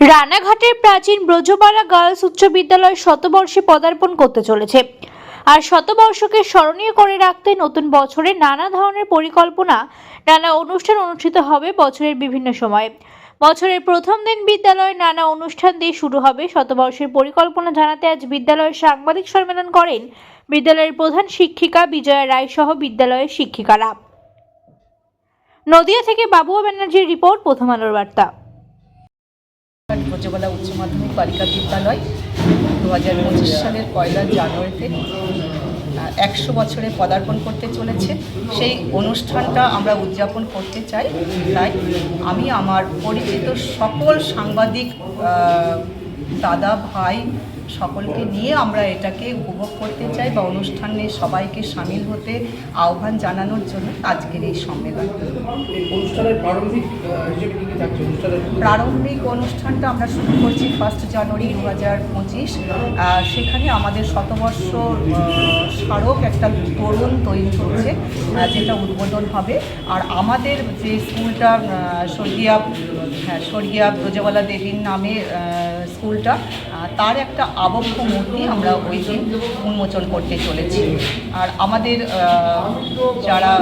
রানাঘাটের প্রাচীন ব্রজপাড়া গার্লস উচ্চ বিদ্যালয় শতবর্ষে পদার্পণ করতে চলেছে। আর শতবর্ষকে স্মরণীয় করে রাখতে নতুন বছরে নানা ধরনের পরিকল্পনা, নানা অনুষ্ঠান অনুষ্ঠিত হবে বছরের বিভিন্ন সময়ে। বছরের প্রথম দিন বিদ্যালয়ে নানা অনুষ্ঠান দিয়ে শুরু হবে। শতবর্ষের পরিকল্পনা জানাতে আজ বিদ্যালয়ের সাংবাদিক সম্মেলন করেন বিদ্যালয়ের প্রধান শিক্ষিকা বিজয়া রায় সহ বিদ্যালয়ের শিক্ষিকারা। নদিয়া থেকে বাবুয়া ব্যানার্জির রিপোর্ট, প্রথম আলোর বার্তা। ব্রজবালা উচ্চ মাধ্যমিক বালিকা বিদ্যালয় দু হাজার পঁচিশ সালের পয়লা জানুয়ারিতে একশো বছরে পদার্পণ করতে চলেছে। সেই অনুষ্ঠানটা আমরা উদযাপন করতে চাই। তাই আমি আমার পরিচিত সকল সাংবাদিক দাদা, ভাই সকলকে নিয়ে আমরা এটাকে উপভোগ করতে চাই বা অনুষ্ঠানে সবাইকে সামিল হতে আহ্বান জানানোর জন্য আজকের এই সম্মেলন। প্রারম্ভিক অনুষ্ঠানটা আমরা শুরু করছি ফার্স্ট জানুয়ারি দু হাজার পঁচিশ সেখানে আমাদের শতবর্ষ স্মারক একটা তরুণ তৈরি হচ্ছে আহ, যেটা উদ্বোধন হবে। আর আমাদের যে স্কুলটা স্বর্গীয়া হ্যাঁ স্বর্গীয়া ব্রজবালা দেবীর নামে স্কুলটা তার একটা আবক্ষ মূর্তি আমরা ওই দিন উন্মোচন করতে চলেছি। আর আমাদের যারা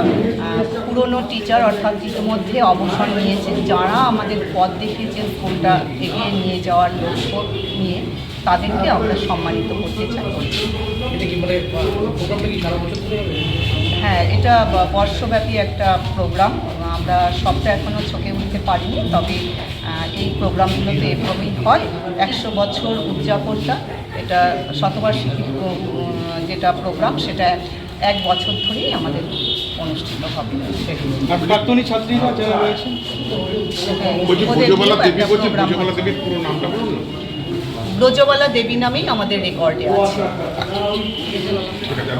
পুরনো টিচার অর্থাৎ ইতিমধ্যে অবসর নিয়েছেন যারা আমাদের পথ দেখিয়েছেন স্কুলটা এগিয়ে নিয়ে যাওয়ার লক্ষ্য নিয়ে তাদেরকে আমরা সম্মানিত করতে চাই। মানে হ্যাঁ এটা বর্ষব্যাপী একটা প্রোগ্রাম আমরা সবটা এখনও চোখে উঠতে পারিনি তবে এই প্রোগ্রামগুলোতে এভাবেই হয়। একশো বছর উদযাপনটা এটা শতবার্ষিকী যেটা প্রোগ্রাম সেটা এক বছর ধরেই আমাদের অনুষ্ঠিত হবে। আর প্রাক্তনী ছাত্রীরা যারা রয়েছেন? হ্যাঁ, ব্রজবালা দেবী নামেই আমাদের রেকর্ডে আছে?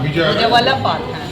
ব্রজবালা পাল হ্যাঁ।